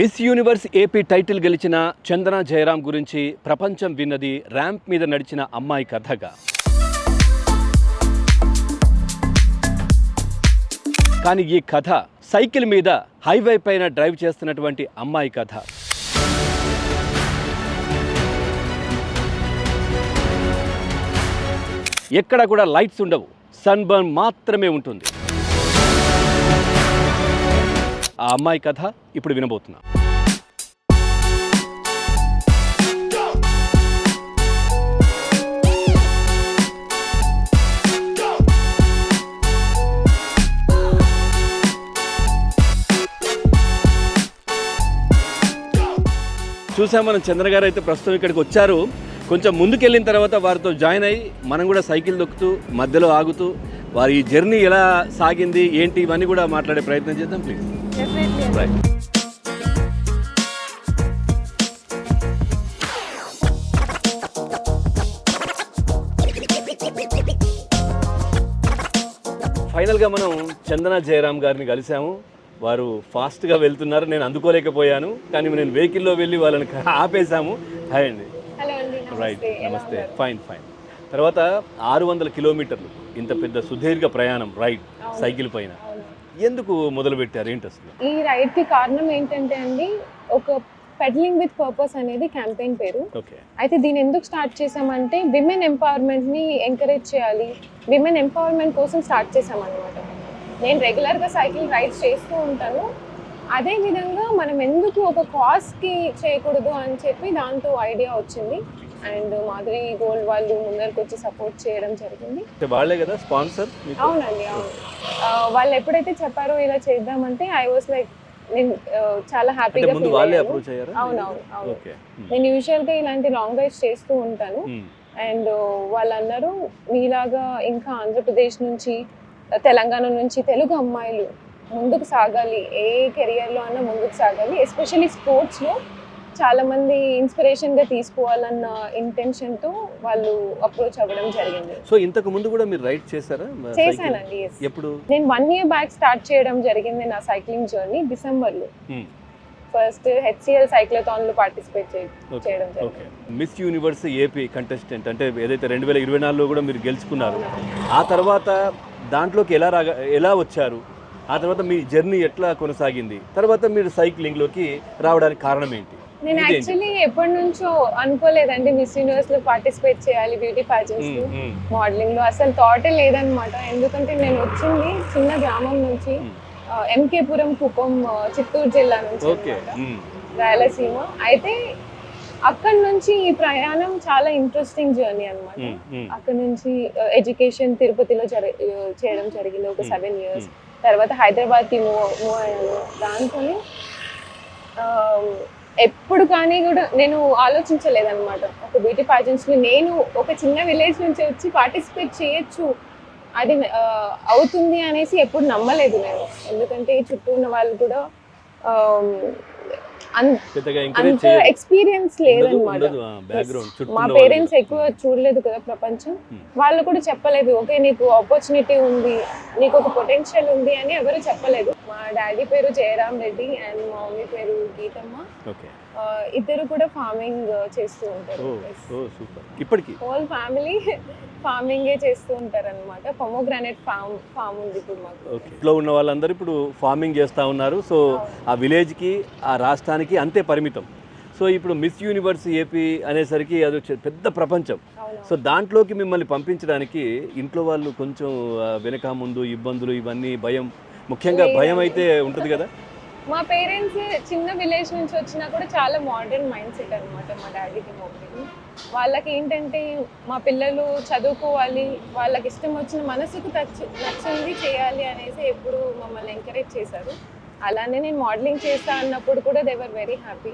Miss Universe AP title గెలిచిన చందన జయరాం గురించి ప్రపంచం విన్నది ర్యాంప్ మీద నడిచిన అమ్మాయి కథగా. కానీ ఈ కథ సైకిల్ మీద హైవే పైన డ్రైవ్ చేస్తున్నటువంటి అమ్మాయి కథ. ఎక్కడ కూడా లైట్స్ ఉండవు. సన్బర్న్ మాత్రమే ఉంటుంది. ఆ అమ్మాయి కథ ఇప్పుడు వినబోతున్నాం. చూసాం మనం చంద్ర గారు అయితే ప్రస్తుతం ఇక్కడికి వచ్చారు. కొంచెం ముందుకెళ్ళిన తర్వాత వారితో జాయిన్ అయ్యి మనం కూడా సైకిల్ దొక్కుతూ మధ్యలో ఆగుతూ వారి ఈ జర్నీ ఎలా సాగింది ఏంటి ఇవన్నీ కూడా మాట్లాడే ప్రయత్నం చేద్దాం ప్లీజ్. రైట్ ఫైనల్గా మనం చందన జయరాం గారిని కలిసాము వారు ఫాస్ట్గా వెళ్తున్నారు. నేను అందుకోలేకపోయాను. కానీ నేను వెహికల్లో వెళ్ళి వాళ్ళని ఆపేశాము. హాయ్ అండి. రైట్ నమస్తే? ఫైన్ ఫైన్ తర్వాత ఆరు వందల కిలోమీటర్లు. ఇంత పెద్ద సుదీర్ఘ ప్రయాణం. రైడ్ సైకిల్ పైన. ఎందుకు మొదలు పెట్టారు ఏంటి అసలు? ఈ రైడ్కి కారణం ఏంటంటే అండి ఒక పెడలింగ్ విత్ పర్పస్ అనేది క్యాంపెయిన్ పేరు. అయితే దీన్ని ఎందుకు స్టార్ట్ చేసామంటే విమెన్ ఎంపవర్మెంట్ని ఎంకరేజ్ చేయాలి. విమెన్ ఎంపవర్మెంట్ కోసం స్టార్ట్ చేసామన్నమాట నేను రెగ్యులర్గా సైకిల్ రైడ్స్ చేస్తూ ఉంటాను. అదే విధంగా మనం ఎందుకు ఒక కాస్ట్కి చేయకూడదు అని చెప్పి దాంతో ఐడియా వచ్చింది. అండ్ మాధురి గోల్డ్ వాళ్ళు ముందరికి వచ్చి సపోర్ట్ చేయడం జరిగింది. వాళ్ళే కదా స్పాన్సర్ అవునండి అవును. వాళ్ళు ఎప్పుడైతే చెప్పారో ఇలా చేద్దామంటే ఐ వాస్ లైక్ నేను చాలా హ్యాపీగా ఫీల్ అయ్యాను. అవునవును అవును. ఓకే నేను యూజువల్గా ఇలాంటి లాంగ్ రైడ్స్ చేస్తూ ఉంటాను. అండ్ వాళ్ళు అన్నారు మీలాగా ఇంకా ఆంధ్రప్రదేశ్ నుంచి తెలంగాణ నుంచి తెలుగు అమ్మాయిలు ముందుకు సాగాలి ఏ కెరియర్లో అన్నా ముందుకు సాగాలి ఎస్పెషల్లీ స్పోర్ట్స్లో చాలా మంది ఇన్స్పిరేషన్గా తీసుకోవాలన్న ఇంటెన్షన్తో వాళ్ళు అప్రోచ్ అవ్వడం జరిగింది. సో ఇంతకు ముందు కూడా మీరు రైడ్ చేశారా? చేశానండి. ఎప్పుడు? నేను వన్ ఇయర్ బ్యాక్ స్టార్ట్ చేయడం జరిగింది నా సైక్లింగ్ జర్నీ డిసెంబర్లో Hmm. ఫస్ట్ హెచ్సిఎల్ సైక్లథాన్లో పార్టిసిపేట్ చేయడం మిస్ యూనివర్స్ ఏపీ కంటెస్టెంట్ అంటే ఏదైతే రెండు వేల ఇరవై నాలుగులో కూడా మీరు గెలుచుకున్నారు ఆ తర్వాత దాంట్లోకి ఎలా రాగా ఎలా వచ్చారు? ఆ తర్వాత మీ జర్నీ ఎట్లా కొనసాగింది? తర్వాత మీరు సైక్లింగ్లోకి రావడానికి కారణం ఏంటి? నేను? యాక్చువల్లీ ఎప్పటి నుంచో అనుకోలేదండి మిస్ యూనివర్స్లో పార్టిసిపేట్ చేయాలి బ్యూటీ మ్మ్, మోడలింగ్లో అసలు థాటే లేదనమాట. ఎందుకంటే నేను వచ్చింది చిన్న గ్రామం నుంచి ఎంకేపురం కుప్పం చిత్తూరు జిల్లా నుంచి రాయలసీమ. అయితే అక్కడ నుంచి ఈ ప్రయాణం చాలా ఇంట్రెస్టింగ్ జర్నీ మ్మ్. అక్కడ నుంచి ఎడ్యుకేషన్ తిరుపతిలో చేయడం జరిగింది ఒక. సెవెన్ ఇయర్స్ తర్వాత హైదరాబాద్కి మూవ్ మూవ్ అయ్యాను. దాంతో ఎప్పుడు కానీ కూడా నేను ఆలోచించలేదన్నమాట. ఒక బ్యూటీ పాజెంట్స్ని నేను ఒక చిన్న విలేజ్ నుంచి వచ్చి పార్టిసిపేట్ చేయొచ్చు. అది అవుతుంది అనేసి ఎప్పుడు నమ్మలేదు నేను. ఎందుకంటే చుట్టూ ఉన్న వాళ్ళు కూడా అంత ఎక్స్పీరియన్స్ లేదనమాట మా పేరెంట్స్. ఎక్కువ చూడలేదు కదా ప్రపంచం. Hmm. వాళ్ళు కూడా చెప్పలేదు ఓకే నీకు ఆపర్చునిటీ ఉంది నీకు ఒక పొటెన్షియల్ ఉంది అని ఎవరు చెప్పలేదు. మా డాడీ పేరు జయరామ్ రెడ్డి అండ్ మా మమ్మీ పేరు గీతమ్మ. ఇద్దరు కూడా ఫార్మింగ్ చేస్తూ ఓ ఉంటారు ఇప్పటికి? హోల్ ఫ్యామిలీ ఫార్మింగే చేస్తూ ఉంటారు అనమాట పొమోగ్రానైట్ ఫామ్ ఫామ్ ఉంది ఇప్పుడు మాకు. ఓకే. ఇంట్లో ఉన్న వాళ్ళందరూ ఇప్పుడు ఫార్మింగ్ చేస్తూ ఉన్నారు. సో ఆ విలేజ్కి ఆ రాష్ట్రానికి అంతే పరిమితం. సో ఇప్పుడు మిస్ యూనివర్స్ ఏపీ అనేసరికి అది పెద్ద ప్రపంచం. సో దాంట్లోకి మిమ్మల్ని పంపించడానికి ఇంట్లో వాళ్ళు కొంచెం వెనక ముందు ఇబ్బందులు ఇవన్నీ భయం ముఖ్యంగా భయం అయితే ఉంటుంది కదా? మా పేరెంట్స్ చిన్న విలేజ్ నుంచి వచ్చినా కూడా చాలా మోడర్న్ మైండ్ సెట్ అనమాట మా డాడీకి మమ్మీకి. వాళ్ళకి ఏంటంటే మా పిల్లలు చదువుకోవాలి వాళ్ళకి ఇష్టం వచ్చిన మనసుకు నచ్చి నచ్చింది చేయాలి అనేసి ఎప్పుడు మమ్మల్ని ఎంకరేజ్ చేశారు. అలానే నేను మోడలింగ్ చేస్తా అన్నప్పుడు కూడా they were very happy.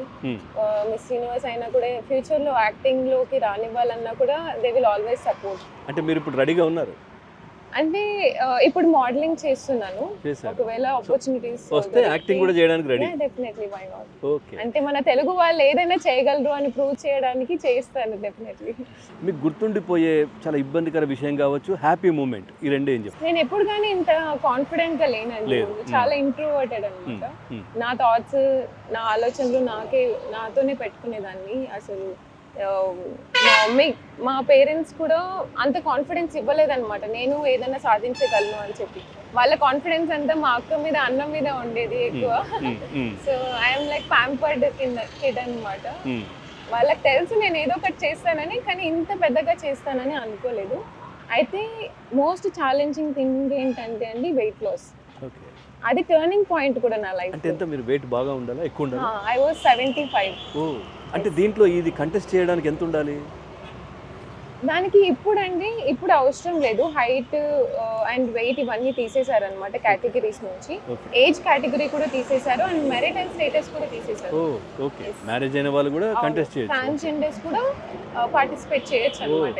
Miss Universe అయినా కూడా ఫ్యూచర్లో యాక్టింగ్లోకి రానివ్వాలన్నా కూడా దే విల్ ఆల్వేస్ సపోర్ట్ అంటే మీరు ఇప్పుడు రెడీగా ఉన్నారు? అంటే ఇప్పుడు మోడలింగ్ చేస్తున్నాను. ఒకవేళ ఆపర్చునిటీస్ వస్తే యాక్టింగ్ కూడా చేయడానికి ready definitely why not okay అంటే మన తెలుగు వాళ్ళు ఏదైనా చేయగలరు అని ప్రూవ్ చేయడానికి చేస్తాను డెఫినెట్లీ మీకు గుర్తుండిపోయే చాలా ఇబ్బందికర విషయం కావచ్చు హ్యాపీ మూమెంట్ ఈ రెండు ఏం చెప్తారు? నేను ఎప్పుడు కానీ ఇంత కాన్ఫిడెంట్గా లేనండి. చాలా ఇంట్రోవర్టెడ్ అనమాట. నా థాట్స్ నా ఆలోచనలు నాకే నాతోనే పెట్టుకునేదాన్ని. అసలు మా మమ్మీ మా పేరెంట్స్ కూడా అంత కాన్ఫిడెన్స్ ఇవ్వలేదన్నమాట. నేను ఏదైనా సాధించగలను అని చెప్పి. వాళ్ళ కాన్ఫిడెన్స్ అంతా మా అక్క మీద అన్న మీద ఉండేది ఎక్కువ. సో ఐఎమ్ లైక్ ప్యాంపర్డ్ కింద కిడ్ అనమాట మ్మ్. వాళ్ళకి తెలుసు నేను ఏదో ఒకటి చేస్తానని కానీ ఇంత పెద్దగా చేస్తానని అనుకోలేదు. అయితే మోస్ట్ ఛాలెంజింగ్ థింగ్ ఏంటంటే అండి వెయిట్ లాస్ అది టర్నింగ్ పాయింట్ కూడా నా లైఫ్ అంటే ఎంత? మీరు వెయిట్ బాగా ఉండాలా? ఎక్కువ ఉండాలి? ఐ వాజ్ సెవెంటీ ఫైవ్ ఓ అంటే దీంట్లో ఇది కంటెస్ట్ చేయడానికి ఎంత ఉండాలి? దానికి ఇప్పుడు అండి ఇప్పుడు అవసరం లేదు. హైట్ అండ్ వెయిట్ ఇవన్నీ తీసేశారు అనమాట కేటగిరీస్ నుంచి. ఏజ్ కేటగిరీ కూడా తీసేశారు అండ్ మెరిట్ అండ్ స్టేటస్ కూడా తీసేశారు. ఓ ఓకే. మ్యారేజ్ అయిన వాళ్ళు కూడా కంటెస్ట్ చేయొచ్చు. ట్రాన్స్జెండర్స్ కూడా పార్టిసిపేట్ చేయొచ్చు అనమాట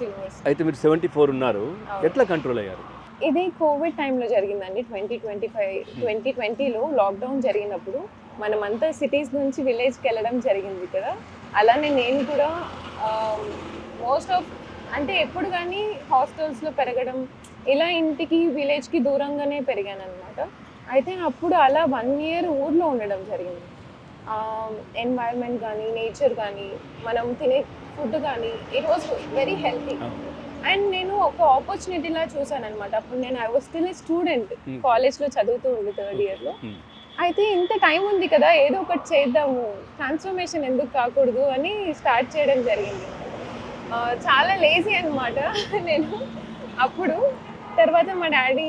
యూనివర్స్ అయితే మీరు సెవెంటీ ఫోర్ ఉన్నారు. ఎట్లా కంట్రోల్ అయ్యారు? ఇది కోవిడ్ టైంలో జరిగిందండి. ట్వంటీ ట్వంటీ ఫైవ్ ట్వంటీ ట్వంటీలో లాక్డౌన్ జరిగినప్పుడు మనమంతా సిటీస్ నుంచి విలేజ్కి వెళ్ళడం జరిగింది కదా. అలానే నేను కూడా మోస్ట్ ఆఫ్ అంటే ఎప్పుడు కానీ హాస్టల్స్లో పెరగడం ఇలా ఇంటికి విలేజ్కి దూరంగానే పెరిగాను అనమాట అయితే అప్పుడు అలా వన్ ఇయర్ ఊర్లో ఉండడం జరిగింది. ఎన్వైర్న్మెంట్ కానీ నేచర్ కానీ మనం తినే ఫుడ్ కానీ it was very healthy and నేను ఒక ఆపర్చునిటీలా చూసాను అనమాట అప్పుడు నేను I was still student Hmm. కాలేజ్లో చదువుతూ ఉంది థర్డ్ ఇయర్లో Hmm. అయితే ఇంత టైం ఉంది కదా ఏదో ఒకటి చేద్దాము ట్రాన్స్ఫర్మేషన్ ఎందుకు కాకూడదు అని స్టార్ట్ చేయడం జరిగింది. చాలా లేజీ అనమాట నేను అప్పుడు తర్వాత మా డాడీ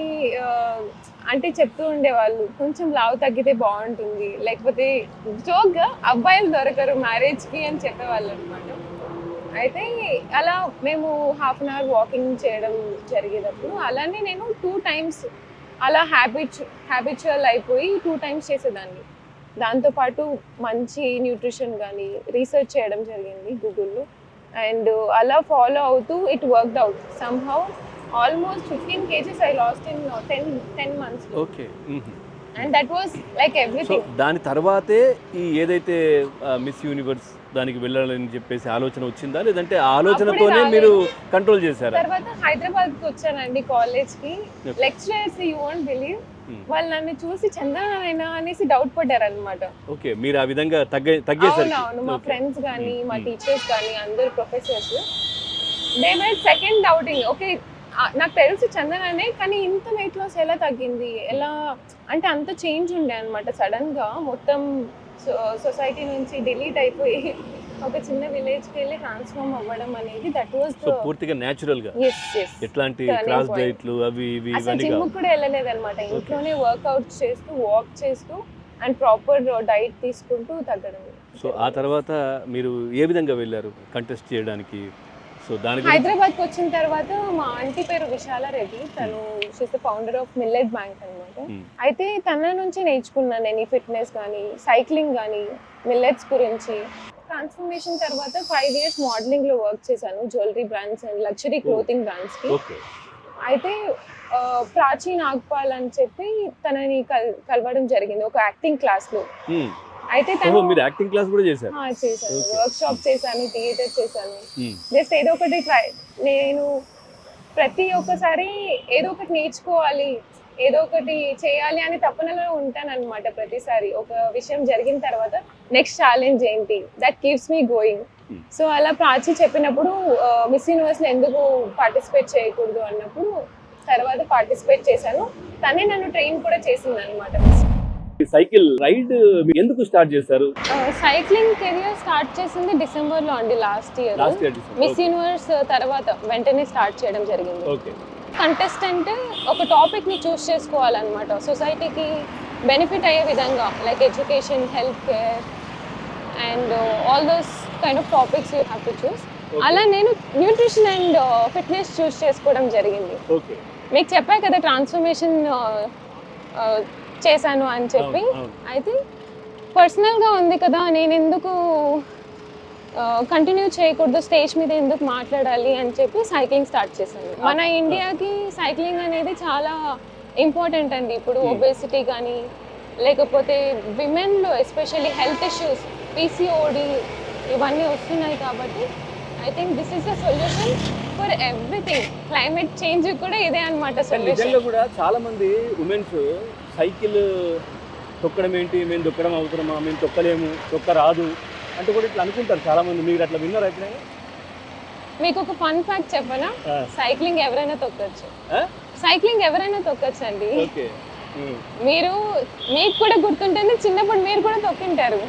అంటే చెప్తూ ఉండేవాళ్ళు కొంచెం లావు తగ్గితే బాగుంటుంది. లేకపోతే జోక్గా అబ్బాయిలు దొరకరు మ్యారేజ్కి అని చెప్పేవాళ్ళు అనమాట అయితే అలా మేము హాఫ్ అన్ అవర్ వాకింగ్ చేయడం జరిగేటప్పుడు అలానే నేను టూ టైమ్స్ అలా హ్యాబిట్ హ్యాబిచువల్ అయిపోయి టూ టైమ్స్ చేసేదాన్ని. దాంతోపాటు మంచి న్యూట్రిషన్ కానీ రీసెర్చ్ చేయడం జరిగింది గూగుల్లో అండ్ అలా ఫాలో అవుతూ it worked out somehow almost fifteen kgs I lost in ten ten months okay and that was like everything దాని తర్వాతే ఈ ఏదైతే మిస్ యూనివర్స్ దానికి వెళ్ళాలని చెప్పేసి ఆలోచన వచ్చిందా? లేదంటే ఆలోచనతోనే. మీరు కంట్రోల్ చేశారా? తర్వాత హైదరాబాద్కి వచ్చానండి కాలేజ్కి. Lecturers you won't believe. Hmm. వాళ్ళు నన్ను చూసి చందనైనా అనేసి డౌట్ పడ్డారు అనమాట ఓకే. మీరు ఆ విధంగా తగ్గే తగ్గేసరికి. అవునవును. మా. ఫ్రెండ్స్ కానీ మా Hmm. టీచర్స్ కానీ అందరు professors they made second doubting okay. నాకు తెలుసు చందన్ అనే కానీ ఇంత వెయిట్ లాస్ ఎలా తగ్గింది? ఎలా అంటే అంత చేంజ్ ఉండే అనమాట సడన్గా మొత్తం సొసైటీ నుంచి డిలీట్ అయిపోయి ఒక చిన్న విలేజ్కి వెళ్ళి ట్రాన్స్ఫార్మ్ అవ్వడం అనేది దట్ వాస్ సో పూర్తిగా న్యాచురల్గా? ఎట్లాంటి క్రాస్. డైట్లు అవి ఇవి ఇవన్నీ జిమ్ కూడా వెళ్ళలేదు అనమాట ఇంట్లోనే వర్కౌట్ చేస్తూ వాక్ చేస్తూ అండ్ ప్రాపర్ డైట్ తీసుకుంటూ తగ్గడం. సో ఆ తర్వాత మీరు ఏ విధంగా వెళ్ళారు? కంటెస్ట్ చేయడానికి? సో హైదరాబాద్కి వచ్చిన తర్వాత మా ఆంటీ పేరు విశాల రెడ్డి. తను she's the founder of millet bank అనమాట Hmm. అయితే తన నుంచి నేర్చుకున్నాను నేను ఫిట్నెస్ కానీ సైక్లింగ్ కానీ మిల్లెట్స్ గురించి. ట్రాన్స్ఫర్మేషన్ తర్వాత ఫైవ్ ఇయర్స్ మోడలింగ్లో వర్క్ చేశాను jewellery brands and luxury clothing బ్రాండ్స్కి. అయితే ఆ, ప్రాచీ నాగ్పాల్ అని చెప్పి తనని కల్ కలవడం జరిగింది. ఒక యాక్టింగ్ క్లాస్లో. అయితే తను మీరు యాక్టింగ్ క్లాస్ కూడా చేశారు. ఆ, చేశాను. వర్క్ షాప్ చేశాను థియేటర్ చేశాను. Hmm. జస్ట్ ఏదో ఒకటి ట్రై నేను ప్రతి ఒక్కసారి ఏదో ఒకటి నేర్చుకోవాలి ఏదో ఒకటి చేయాలి అని తపనలో ఉంటాను అనమాట ప్రతిసారి. ఒక విషయం జరిగిన తర్వాత నెక్స్ట్ ఛాలెంజ్ ఏంటి? That keeps me going Hmm. So అలా ప్రాచి చెప్పినప్పుడు మిస్ యూనివర్స్లో ఎందుకు పార్టిసిపేట్ చేయకూడదు అన్నప్పుడు తర్వాత పార్టిసిపేట్ చేశాను. తనే నన్ను ట్రైన్ కూడా చేసింది అనమాట సైకిల్ రైడ్ ఎందుకు స్టార్ట్ చేశారు? సైక్లింగ్ కెరియర్ స్టార్ట్ చేసింది డిసెంబర్లో అండి last year. Last year miss universe తర్వాత వెంటనే స్టార్ట్ చేయడం జరిగింది. ఓకే. కంటెస్టెంట్ ఒక టాపిక్ని చూస్ చేసుకోవాలన్నమాట. సొసైటీకి బెనిఫిట్ అయ్యే విధంగా like education health care and all those kind of topics you have to choose అలా నేను న్యూట్రిషన్ అండ్ ఫిట్నెస్ చూస్ చేసుకోవడం జరిగింది. మీకు చెప్పా కదా ట్రాన్స్ఫర్మేషన్ చేశాను అని చెప్పి అయితే పర్సనల్గా ఉంది కదా నేను ఎందుకు కంటిన్యూ చేయకూడదు స్టేజ్ మీద ఎందుకు మాట్లాడాలి అని చెప్పి సైక్లింగ్ స్టార్ట్ చేశాను. మన ఇండియాకి సైక్లింగ్ అనేది చాలా ఇంపార్టెంట్ అండి. ఇప్పుడు ఒబేసిటీ కానీ లేకపోతే విమెన్లో ఎస్పెషల్లీ హెల్త్ ఇష్యూస్ పీసీఓడి ఇవన్నీ వస్తున్నాయి కాబట్టి I think this is the solution for everything climate change కూడా ఇదే అనమాట సొల్యూషన్ కూడా చాలా మంది ఉమెన్స్ సైకిల్ తొక్కడం ఏంటి? మేము తొక్కడం అవసరమా? మేము తొక్కలేము తొక్క రాదు అంటే కూడా ఇట్లా అనుకుంటారు చాలా మంది మీరు అట్లా విన్నారా ఎప్పుడైనా? మీకు ఒక ఫన్ ఫ్యాక్ట్ చెప్పనా. సైక్లింగ్ ఎవరైనా తొక్కచ్చు? సైక్లింగ్ ఎవరైనా తొక్కచ్చు అండి. మీరు మీకు కూడా గుర్తుంటుంది చిన్నప్పుడు మీరు కూడా తొక్కింటారు?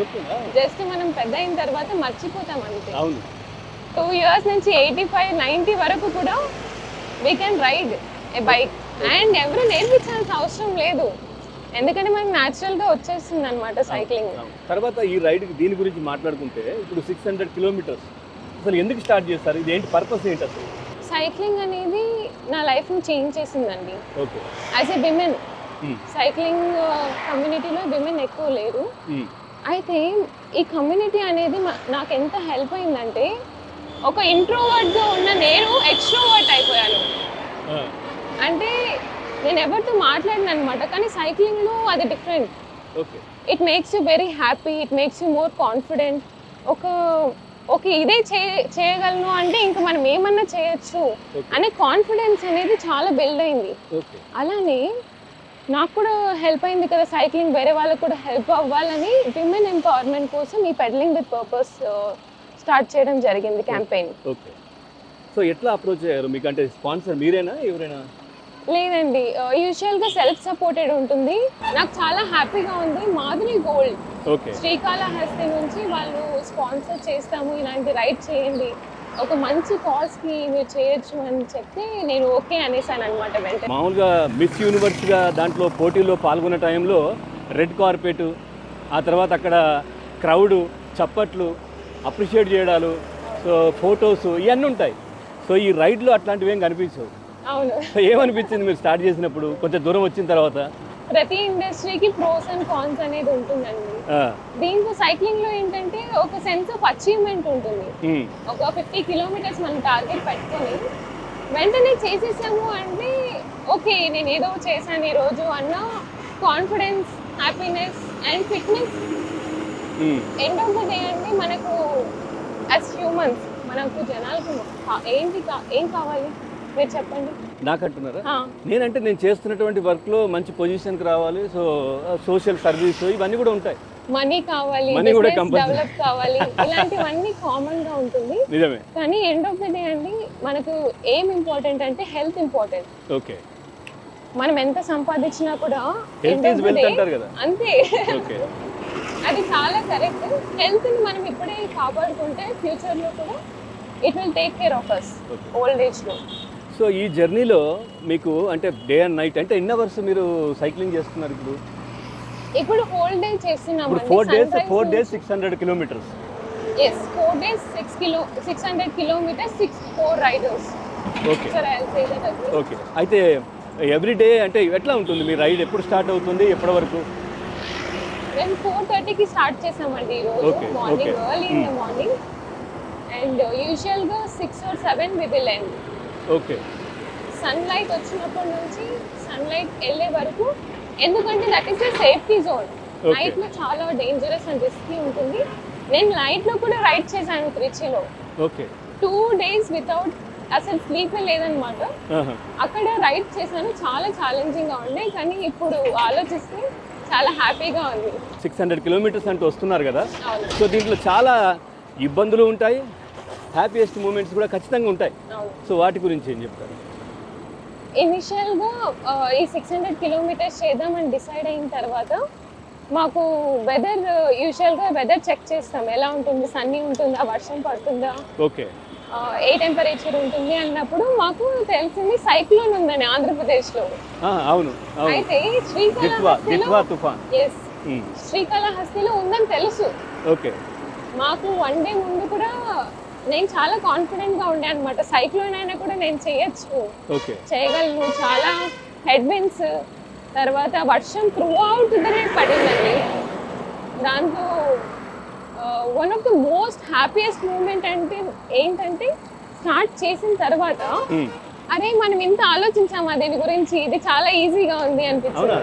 జస్ట్ మనం పెద్ద అయిన తర్వాత మర్చిపోతాం అంతే. అవును. టూ ఇయర్స్ నుంచి ఎయిటీ ఫైవ్ నైంటీ వరకు కూడా we can ride a bike and ఎవరు నేర్పించాల్సిన అవసరం లేదు. ఎందుకంటే మనకి న్యాచురల్గా వచ్చేస్తుంది అనమాట సైక్లింగ్. తర్వాత ఈ రైడ్ దీని గురించి మాట్లాడుకుంటే ఇప్పుడు సిక్స్ హండ్రెడ్ కిలోమీటర్స్ అసలు ఎందుకు స్టార్ట్ చేస్తారు ఇది ఏంటి పర్పస్ ఏంటి అసలు సైక్లింగ్ అనేది నా లైఫ్ని చేంజ్ చేసిందండి okay as a women. Cycling కమ్యూనిటీలో విమెన్ ఎక్కువ లేరు ఉమ్. అయితే ఈ కమ్యూనిటీ అనేది నాకు ఎంత హెల్ప్ అయిందంటే ఒక ఇంట్రోవర్ట్గా ఉన్న నేను ఎక్స్ట్రోవర్ట్ అయిపోయాను. అంటే నేను ఎవరితో మాట్లాడిన అనమాట కానీ సైక్లింగ్లో అది different. It makes you very happy it makes you more confident ఒక ఒక ఇదే చే చేయగలను అంటే ఇంకా మనం ఏమన్నా చేయొచ్చు. అనే కాన్ఫిడెన్స్ అనేది చాలా బిల్డ్ అయింది. అలానే నాకు కూడా హెల్ప్ అయింది కదా సైక్లింగ్ వేరే వాళ్ళకు కూడా హెల్ప్ అవ్వాలని విమెన్ ఎంపవర్మెంట్ కోసం ఈ పెడలింగ్ విత్ పర్పస్ స్టార్ట్ చేయడం జరిగింది క్యాంపెయిన్ సో ఎట్లా అప్రోచ్ అయ్యారు? మీకు అంటే స్పాన్సర్ మీరేనా? ఎవరైనా? లేదండి. యూజువల్గా సెల్ఫ్ సపోర్టెడ్ ఉంటుంది. నాకు చాలా హ్యాపీగా ఉంది. Madhuri gold okay. శ్రీకాళహస్తి నుంచి వాళ్ళు స్పాన్సర్ చేస్తాము. ఇలాంటి రైడ్ చేయండి. ఒక మంచి కాస్కి మీరు చేయొచ్చు అని చెప్తే నేను ఓకే అనేసాను అనమాట వెంటనే. మామూలుగా మిస్ యూనివర్స్గా దాంట్లో పోటీలో పాల్గొన్న టైంలో రెడ్ కార్పెట్ ఆ తర్వాత అక్కడ క్రౌడ్ చప్పట్లు అప్రిషియేట్ చేయడాలు సో ఫొటోస్ ఇవన్నీ ఉంటాయి. సో ఈ రైడ్లో అట్లాంటివి ఏం కనిపించవు. అవును. ఏమనిపించింది మీరు స్టార్ట్ చేసినప్పుడు? కొంచెం దూరం వచ్చిన తర్వాత? ప్రతి ఇండస్ట్రీకి ప్రోస్ అండ్ కాన్స్ అనేది ఉంటుందండి. దీంట్లో సైక్లింగ్లో ఏంటంటే ఒక సెన్స్ ఆఫ్ అచీవ్మెంట్ ఉంటుంది. ఒక ఫిఫ్టీ కిలోమీటర్స్ మనం టార్గెట్ పెట్టుకొని వెంటనే చేసేసాము అంటే ఓకే నేను ఏదో చేశాను ఈ రోజు అన్న confidence happiness and fitness. End of the day అంటే మనకు యాజ్ హ్యూమన్స్ మనకు జనాలకు ఏంటి ఏం కావాలి? మీరు చెప్పండి. నాకంటున్నారా? నేనంటే నేను చేస్తున్నటువంటి వర్క్లో మంచి పొజిషన్కి రావాలి. సో సోషల్ సర్వీస్ ఇవన్నీ కూడా ఉంటాయి. మనీ కావాలి Money కూడా. డెవలప్ కావాలి ఇలాంటివన్నీ కామన్గా ఉంటుంది. నిజమే. కానీ ఎండ్ ఆఫ్ ద డే అండి మనకు ఏం ఇంపార్టెంట్ అంటే హెల్త్ ఇంపార్టెంట్. ఓకే. మనం ఎంత సంపాదించినా కూడా. అంతే. ఓకే. అది చాలా కరెక్ట్. హెల్త్ని మనం ఇప్పుడే కాపాడుకుంటే ఫ్యూచర్లో కూడా it will take care of us. Old ఏజ్లో సో ఈ జర్నీలో మీకు అంటే డే అండ్ నైట్ అంటే ఎన్ని అవర్స్ మీరు సైక్లింగ్ చేస్తున్నారు ఇప్పుడు? ఇప్పుడు హోల్ డే చేస్తున్నాం ఇప్పుడు four days four days six hundred kilometres yes four days six kilo six hundred kilometres six four riders okay okay అయితే ఎవ్రీ డే అంటే ఎట్లా ఉంటుంది? మీ రైడ్ ఎప్పుడు స్టార్ట్ అవుతుంది? ఎప్పటి వరకు? మేము ఫోర్ థర్టీకి స్టార్ట్ చేసామండి ఈరోజు. Okay, morning. Early in the morning and యూజువల్గా six or seven we will end okay. Sunlight వచ్చినప్పటి నుంచి సన్ లైట్ వెళ్ళే వరకు ఎందుకంటే దట్ ఈస్ సేఫ్టీ జోన్. నైట్లో చాలా డేంజరస్ అండ్ రిస్కీ ఉంటుంది. నేను నైట్లో కూడా రైడ్ చేశాను త్రిచిలో ఓకే. టూ డేస్ వితౌట్ అసలు స్లీప్ లేదనమాట అక్కడ రైడ్ చేశాను. చాలా ఛాలెంజింగ్గా ఉండే కానీ ఇప్పుడు ఆలోచిస్తే చాలా హ్యాపీగా ఉంది. సిక్స్ హండ్రెడ్ కిలోమీటర్స్ అంటూ వస్తున్నారు కదా? సో దీంట్లో చాలా ఇబ్బందులు ఉంటాయి. హ్యాపీయెస్ట్ మూమెంట్స్ కూడా ఖచ్చితంగా ఉంటాయి. సో వాటి గురించి ఏం చెప్తారు? ఇనిషియల్గా ఈ సిక్స్ హండ్రెడ్ కిలోమీటర్స్ చేద్దామని డిసైడ్ అయిన తర్వాత మాకు వెదర్ యూజువల్గా వెదర్ చెక్ చేస్తాం. ఎలా ఉంటుంది? సన్నీ ఉంటుందా? వర్షం పడుతుందా? ఓకే ఏ టెంపరేచర్ ఉంటుంది అన్నప్పుడు మాకు తెలిసింది సైక్లోన్ ఉందని ఆంధ్రప్రదేశ్లో. అవును అయితే శ్రీకాళహస్తిలో ఉమ్, శ్రీకాళహస్తిలో ఉందని తెలుసు. ఓకే మాకు వన్ డే ముందు కూడా నేను చాలా కాన్ఫిడెంట్గా ఉండే అనమాట సైక్లోన్ అయినా కూడా నేను చేయొచ్చు. చేయగలను. చాలా హెడ్ విన్స్ తర్వాత వర్షం త్రూ అవుట్ డే పడిందండి. దాంతో one of the most happiest moment అంటే ఏంటంటే స్టార్ట్ చేసిన తర్వాత Hmm. అరే మనం ఇంత ఆలోచించామా దీని గురించి? ఇది చాలా ఈజీగా ఉంది అనిపించింది.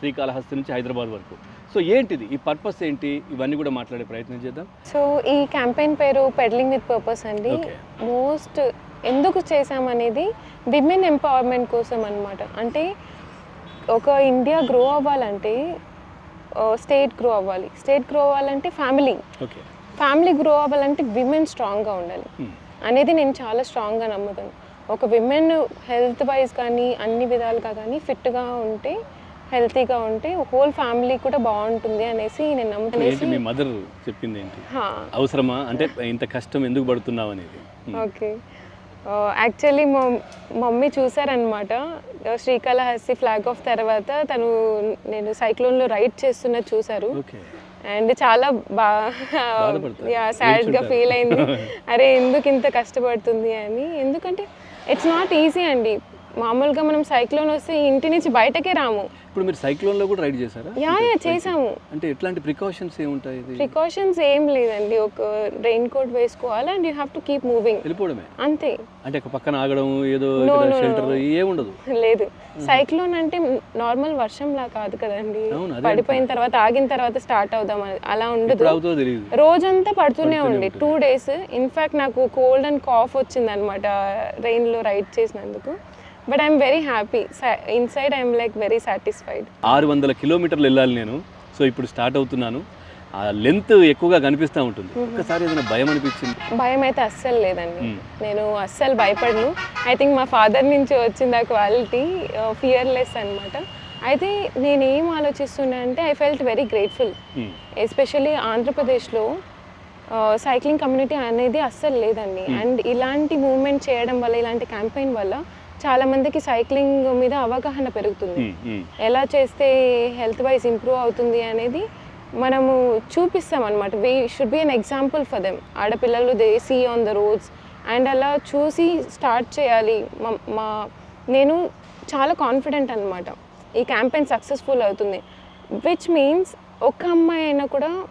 శ్రీకాళహస్తి నుంచి హైదరాబాద్ వరకు. సో ఏంటిది? ఈ పర్పస్ ఏంటి? ఇవన్నీ కూడా మాట్లాడే ప్రయత్నం చేద్దాం. సో ఈ క్యాంపెయిన్ పేరు పెడ్లింగ్ విత్ పర్పస్ అండి. మోస్ట్ ఎందుకు చేసామనేది విమెన్ ఎంపవర్మెంట్ కోసం అన్నమాట. అంటే ఒక ఇండియా గ్రో అవ్వాలంటే స్టేట్ గ్రో అవ్వాలి. స్టేట్ గ్రో అవ్వాలంటే ఫ్యామిలీ ఓకే ఫ్యామిలీ గ్రో అవ్వాలంటే విమెన్ స్ట్రాంగ్గా ఉండాలి. Hmm. అనేది నేను చాలా స్ట్రాంగ్గా నమ్ముతాను. ఒక విమెన్ హెల్త్ వైజ్ కానీ అన్ని విధాలుగా కానీ ఫిట్గా ఉంటే హెల్తీగా ఉంటే హోల్ ఫ్యామిలీ కూడా బాగుంటుంది అనేసి నేను నమ్ముతాను. మీ మదర్ చెప్పింది ఏంటి? అవసరమా? అంటే ఇంత కష్టం ఎందుకు పడుతున్నావు అనేది. ఓకే. యాక్చువల్లీ మా మమ్మీ చూసారనమాట శ్రీకాళహస్తి ఫ్లాగ్ ఆఫ్ తర్వాత తను నేను సైక్లోన్లో రైడ్ చేస్తున్నది చూసారు. ఓకే. అండ్ చాలా. బాగా సాడ్గా. ఫీల్ అయింది. అరే ఎందుకు ఇంత కష్టపడుతుంది అని? ఎందుకంటే ఇట్స్ నాట్ ఈజీ అండి. మామూలుగా మనం సైక్లోన్ వస్తే ఇంటి నుంచి బయటకే రాము. ఇప్పుడు మీరు సైక్లోన్లో కూడా రైడ్ చేశారా? యా యా చేసాము అంటే ఎట్లాంటి ప్రికాషన్స్ ఏముంటాయి ప్రికాషన్స్ ఏం లేదండి. ఒక రెయిన్ కోట్ వేసుకోవాలి and you have to keep moving. వెళ్ళిపోవడమే? అంతే. అంటే ఒక పక్కన ఆగడం ఏదో షెల్టర్. ఏముండదు లేదు. సైక్లోన్ అంటే నార్మల్ వర్షంలా కాదు కదండి. పడిపోయిన తర్వాత ఆగిన తర్వాత స్టార్ట్ అవుదాం. అలా ఉండదు. రోజంతా పడుతూనే ఉంది. టూ డేస్ ఇన్ఫాక్ట్ నాకు కోల్డ్ అండ్ కాఫ్ వచ్చింది అనమాట రెయిన్లో రైడ్ చేసినందుకు. But I'm very happy inside I'm like very satisfied ఆరు వందల కిలోమీటర్లు వెళ్ళాలి నేను. సో ఇప్పుడు స్టార్ట్ అవుతున్నాను. ఆ లెంత్ ఎక్కువగా కనిపిస్తూ ఉంటుంది. ఒక్కసారి ఏదైనా భయం అనిపించింది? భయం అయితే అస్సలు లేదండి. Hmm. నేను అస్సలు భయపడను. ఐ థింక్ మా ఫాదర్ నుంచి వచ్చింది ఆ క్వాలిటీ ఫియర్లెస్ అనమాట అయితే నేను ఏం ఆలోచిస్తున్నా అంటే I felt very grateful. Especially ఆంధ్రప్రదేశ్లో సైక్లింగ్ కమ్యూనిటీ అనేది అస్సలు లేదండి. అండ్ ఇలాంటి మూవ్మెంట్ చేయడం వల్ల ఇలాంటి క్యాంపెయిన్ వల్ల చాలా మందికి సైక్లింగ్ మీద అవగాహన పెరుగుతుంది. ఎలా చేస్తే హెల్త్ వైజ్ ఇంప్రూవ్ అవుతుంది అనేది మనము చూపిస్తాం అనమాట we should be an example for them ఆడపిల్లలు they see on the roads and అలా చూసి స్టార్ట్ చేయాలి. మా- మా నేను చాలా కాన్ఫిడెంట్ అనమాట ఈ క్యాంపెయిన్ సక్సెస్ఫుల్ అవుతుంది. విచ్ మీన్స్ ఒక్క అమ్మాయి అయినా కూడా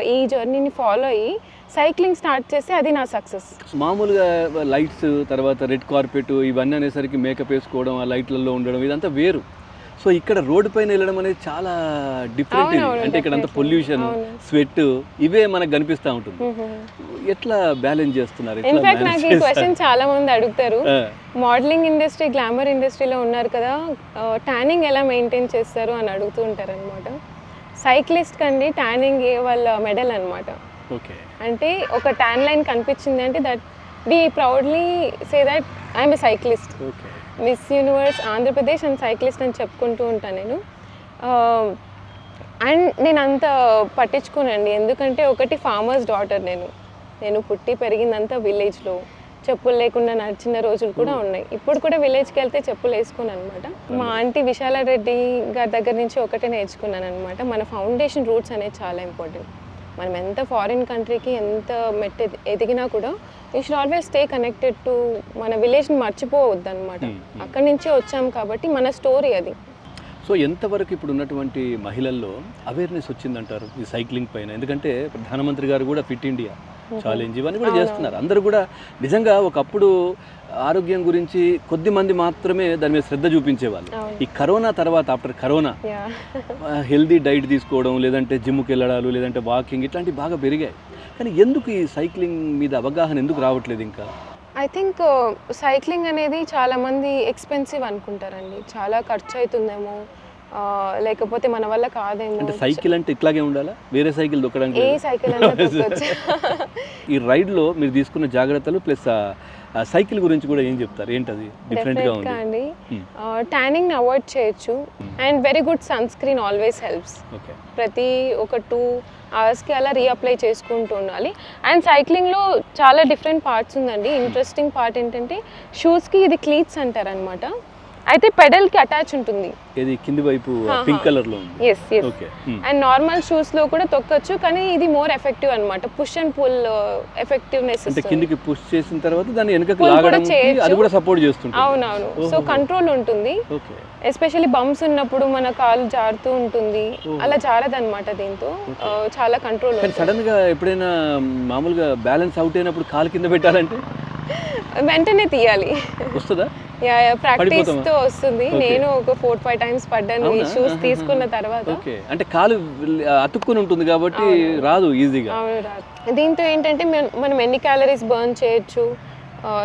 ఈ జర్నీని ఫాలో అయ్యి సైక్లింగ్ స్టార్ట్ చేస్తే అది నా సక్సెస్. మామూలుగా లైట్స్ తర్వాత రెడ్ కార్పెట్ ఇవన్నీ అనేసరికి మేకప్ వేసుకోవడం ఆ లైట్లలో ఉండడం ఇదంతా వేరు. సో ఇక్కడ రోడ్డు పైన వెళ్ళడం అనేది చాలా డిఫరెంట్ అంటే ఇక్కడ అంత. పొల్యూషన్. స్వెట్ ఇవే మనకు కనిపిస్తూ ఉంటుంది. ఎట్లా బ్యాలెన్స్ చేస్తున్నారు? ఇన్ఫాక్ట్ నాకు ఈ క్వశ్చన్ చాలా మంది అడుగుతారు? మోడలింగ్ ఇండస్ట్రీ గ్లామర్ ఇండస్ట్రీలో ఉన్నారు కదా ట్యానింగ్ ఎలా మెయింటైన్ చేస్తారు అని అడుగుతూ ఉంటారు అనమాట సైక్లిస్ట్ కండి ట్యానింగ్ వాళ్ళ మెడల్ అనమాట ఓకే. అంటే ఒక ట్యాన్ లైన్ కనిపించింది అంటే that we proudly say that I'm a cyclist Miss Universe Andhra Pradesh and cyclist అని చెప్పుకుంటూ ఉంటాను నేను. అండ్ నేను అంత పట్టించుకోనండి. ఎందుకంటే ఒకటి ఫార్మర్స్ డాటర్ నేను. నేను పుట్టి పెరిగిందంతా విలేజ్లో చెప్పులు లేకుండా నడిచిన రోజులు కూడా ఉన్నాయి. ఇప్పుడు కూడా విలేజ్కి వెళ్తే చెప్పులు వేసుకున్నాను అనమాట మా ఆంటీ విశాలారెడ్డి గారి దగ్గర నుంచి ఒకటే నేర్చుకున్నాను అనమాట మన ఫౌండేషన్ రూట్స్ అనేది చాలా ఇంపార్టెంట్ మనం ఎంత ఫారిన్ కంట్రీకి ఎంత మెట్ ఎది- ఎదిగినా కూడా you should always stay connected to మన విలేజ్ని మర్చిపోవద్దు అనమాట Hmm, hmm. అక్కడి నుంచే వచ్చాం కాబట్టి మన స్టోరీ అది. సో ఎంతవరకు ఇప్పుడు ఉన్నటువంటి మహిళల్లో అవేర్నెస్ వచ్చిందంటారు ఈ సైక్లింగ్ పైన? ఎందుకంటే ప్రధానమంత్రి గారు కూడా ఫిట్ ఇండియా ఛాలెంజ్ ఇవన్నీ కూడా చేస్తున్నారు. అందరూ కూడా నిజంగా ఒకప్పుడు ఆరోగ్యం గురించి కొద్ది మంది మాత్రమే దాని మీద శ్రద్ధ చూపించేవాళ్ళు. ఈ కరోనా తర్వాత ఆఫ్టర్ కరోనా హెల్దీ డైట్ తీసుకోవడం లేదంటే జిమ్కి వెళ్ళడాలు లేదంటే వాకింగ్ ఇట్లాంటివి బాగా పెరిగాయి. కానీ ఎందుకు ఈ సైక్లింగ్ మీద అవగాహన ఎందుకు రావట్లేదు ఇంకా? ఐ థింక్ సైక్లింగ్ అనేది చాలా మంది ఎక్స్పెన్సివ్ అనుకుంటారండి. చాలా ఖర్చు అవుతుందేమో లేకపోతే మన వల్ల కాదేమో. అంటే సైకిల్ అంటే ఇట్లాగే ఉండాలా? వేరే సైకిల్ దొక్కడానికి ఏ? సైకిల్ ఈ రైడ్లో మీరు తీసుకున్న జాగ్రత్తలు ప్లస్ సైకిల్ గురించి కూడా ఏం చెప్తారు? ఏంటది? డెఫినెట్గా ఉంది. అండి. Hmm. ట్యానింగ్ని అవాయిడ్ చేయొచ్చు. And very good sunscreen always helps okay ప్రతి ఒక టూ అవర్స్కి అలా రీఅప్లై చేసుకుంటూ ఉండాలి. అండ్ సైక్లింగ్లో చాలా డిఫరెంట్ పార్ట్స్ ఉందండి. ఇంట్రెస్టింగ్ పార్ట్ ఏంటంటే షూస్కి ఇది క్లీట్స్ అంటారనమాట అయితే పెడల్కి అటాచ్ ఉంటుంది. ఇది కింది వైపు. పింక్ కలర్లో ఉంది. Yes yes okay and normal షూస్లో కూడా తొక్కచ్చు కానీ ఇది మోర్ ఎఫెక్టివ్ అన్నమాట. పుష్ అండ్ పుల్ ఎఫెక్టివ్నెస్ అంటే కిందికి పుష్ చేసిన తర్వాత దాన్ని వెనకకి లాగడం. అది కూడా సపోర్ట్ చేస్తుంటుంది. అవునవును. సో. కంట్రోల్ ఉంటుంది. ఓకే ఎస్పెషల్లీ బంప్స్ ఉన్నప్పుడు మన కాలు జారుతూ ఉంటుంది. అలా జారదన్నమాట దీంతో. చాలా కంట్రోల్ సడన్గా ఎప్పుడైనా మామూలుగా బ్యాలెన్స్ అవుట్ అయినప్పుడు కాలు కింద పెట్టాలంటే? వెంటనే తీయాలి. వస్తుందా? ప్రాక్టీస్? తో వస్తుంది. నేను ఒక ఫోర్ ఫైవ్ టైమ్స్ పడ్డాను. ఈ? షూస్. తీసుకున్న తర్వాత. అంటే కాలు అతుక్కుని ఉంటుంది కాబట్టి రాదు ఈజీగా. దీంతో ఏంటంటే మన- ఎన్ని క్యాలరీస్ బర్న్ చేయొచ్చు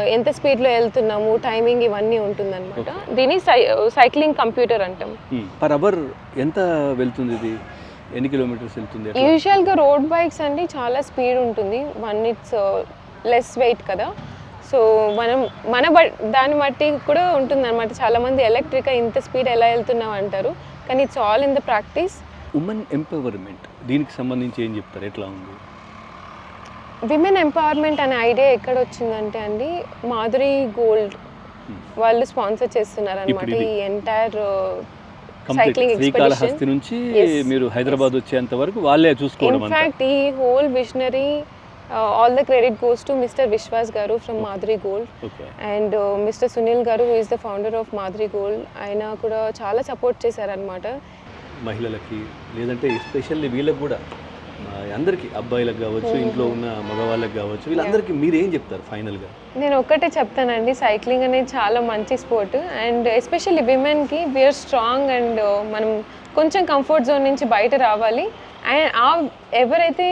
ఎంత స్పీడ్లో వెళ్తున్నాము టైమింగ్ ఇవన్నీ ఉంటుందన్నమాట. దీని సై సైక్లింగ్ కంప్యూటర్ అంటాం. పర్ అవర్ ఎంత వెళ్తుంది ఇది? ఎన్ని కిలోమీటర్స్ వెళ్తుంది? యూజువల్గా రోడ్ బైక్స్ అండి చాలా స్పీడ్ ఉంటుంది. వన్ ఇట్స్ లెస్ వెయిట్ కదా. సో మనం మన బ- దాన్ని బట్టి కూడా ఉంటుంది అనమాట చాలామంది ఎలక్ట్రిక్ ఇంత స్పీడ్ ఎలా వెళ్తున్నాం అంటారు. కానీ it's all in the practice. Women empowerment దీనికి సంబంధించి ఏం చెప్తారు? ఎట్లా ఉంది? విమెన్ ఎంపవర్మెంట్ అనే ఐడియా ఎక్కడ వచ్చిందంటే అండి మాధురి గోల్డ్ వాళ్ళు స్పాన్సర్ చేస్తున్నారు అనమాట. ఈ ఎంటైర్ సైక్లింగ్ ఎక్స్పెడిషన్. నుంచి. మీరు హైదరాబాద్ వచ్చేంత వరకు వాళ్ళే చూసుకోవడం ఇన్ఫాక్ట్ ఈ whole visionary all the credit goes to mister Vishwas garu from Madhuri gold and mister Sunil garu is the founder of Madhuri gold ఆయన కూడా చాలా సపోర్ట్ చేశారనమాట మహిళలకి లేదంటే ఎస్పెషల్లీ వీళ్ళకి కూడా అందరికీ అబ్బాయిలకు కావచ్చు ఇంట్లో ఉన్న మగవాళ్ళకి కావచ్చు వీళ్ళందరికీ మీరు ఏం చెప్తారు ఫైనల్గా నేను ఒక్కటే చెప్తానండి సైక్లింగ్ అనేది చాలా మంచి స్పోర్ట్ అండ్ ఎస్పెషల్లీ విమెన్కి వీఆర్ స్ట్రాంగ్ అండ్ మనం కొంచెం కంఫర్ట్ జోన్ నుంచి బయట రావాలి. అండ్ ఆ ఎవరైతే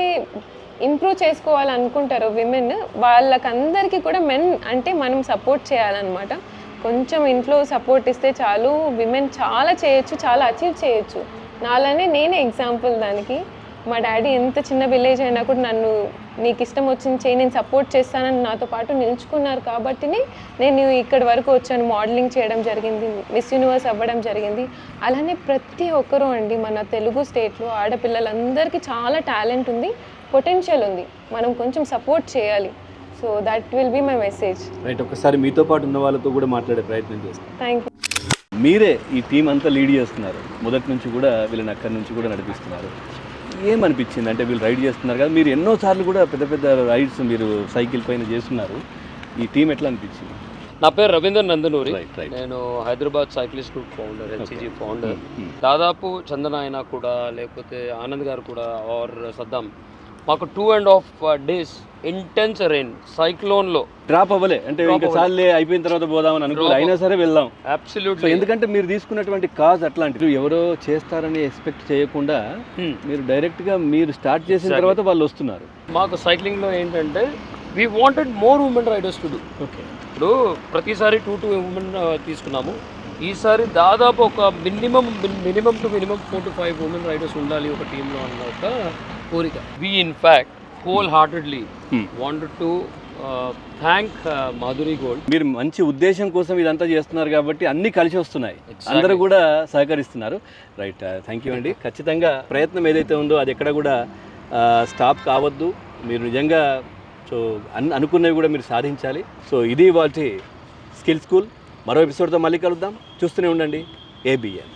ఇంప్రూవ్ చేసుకోవాలనుకుంటారో విమెన్ వాళ్ళకందరికీ కూడా మెన్ అంటే మనం సపోర్ట్ చేయాలన్నమాట. కొంచెం ఇంట్లో సపోర్ట్ ఇస్తే చాలు విమెన్ చాలా చేయొచ్చు చాలా అచీవ్ చేయొచ్చు. నాలానే నేనే ఎగ్జాంపుల్ దానికి. మా డాడీ ఎంత చిన్న విలేజ్ అయినా కూడా నన్ను నీకు ఇష్టం వచ్చింది చేయి నేను సపోర్ట్ చేస్తానని నాతో పాటు నిల్చుకున్నారు కాబట్టినే నేను ఇక్కడి వరకు వచ్చాను మోడలింగ్ చేయడం జరిగింది మిస్ యూనివర్స్ అవ్వడం జరిగింది. అలానే ప్రతి ఒక్కరూ అండి మన తెలుగు స్టేట్లో ఆడపిల్లలందరికీ చాలా టాలెంట్ ఉంది. పొటెన్షియల్ ఉంది. మనం కొంచెం సపోర్ట్ చేయాలి. So that will be my message right ఒకసారి మీతో పాటు ఉన్న వాళ్ళతో కూడా మాట్లాడే ప్రయత్నం చేస్తాం. థ్యాంక్ యూ మీరే ఈ టీం అంతా లీడ్ చేస్తున్నారు. మొదటి నుంచి కూడా వీళ్ళని అక్కడి నుంచి కూడా నడిపిస్తున్నారు. ఏమనిపించింది? అంటే వీళ్ళు రైడ్ చేస్తున్నారు కదా. మీరు ఎన్నోసార్లు కూడా పెద్ద పెద్ద రైడ్స్ మీరు సైకిల్ పైన చేస్తున్నారు. ఈ టీం ఎట్లా అనిపించింది? నా పేరు రవీందర్ నందనూరి. నేను Hyderabad cyclist group founder LCG founder. దాదాపు చందన అయినా కూడా లేకపోతే ఆనంద్ గారు కూడా ఆర్ సద్దాం మాకు two and half days intense rain సైక్లోన్లో drop అవ్వలే. అంటే ఇంకా. సార్లే అయిపోయిన తర్వాత పోదామని అనుకో అయినా సరే వెళ్దాం. సో అబ్సల్యూట్లీ ఎందుకంటే మీరు తీసుకున్నటువంటి కాజ్ అట్లాంటిది ఎవరో చేస్తారని ఎక్స్పెక్ట్ చేయకుండా మీరు డైరెక్ట్గా మీరు స్టార్ట్ చేసిన. తర్వాత వాళ్ళు వస్తున్నారు. మాకు సైక్లింగ్లో ఏంటంటే we wanted more women riders to do okay ఇప్పుడు ప్రతిసారి టూ టూ ఉమెన్ తీసుకున్నాము. ఈసారి దాదాపు ఒక minimum minimum two minimum four to five women riders ఉండాలి ఒక టీంలో అన్న ఒక కోరిక. We in fact wholeheartedly. Wanted to thank Madhuri gold మీరు మంచి ఉద్దేశం కోసం ఇదంతా చేస్తున్నారు కాబట్టి అన్ని కలిసి వస్తున్నాయి. అందరూ కూడా సహకరిస్తున్నారు. రైట్ థ్యాంక్ యూ అండి. ఖచ్చితంగా ప్రయత్నం ఏదైతే ఉందో అది ఎక్కడ కూడా స్టాప్ కావద్దు. మీరు నిజంగా సో అన్ అనుకున్నవి కూడా మీరు సాధించాలి. సో ఇది వాటి స్కిల్ స్కూల్. మరో ఎపిసోడ్తో మళ్ళీ కలుద్దాం. చూస్తూనే ఉండండి. ఏబిఎన్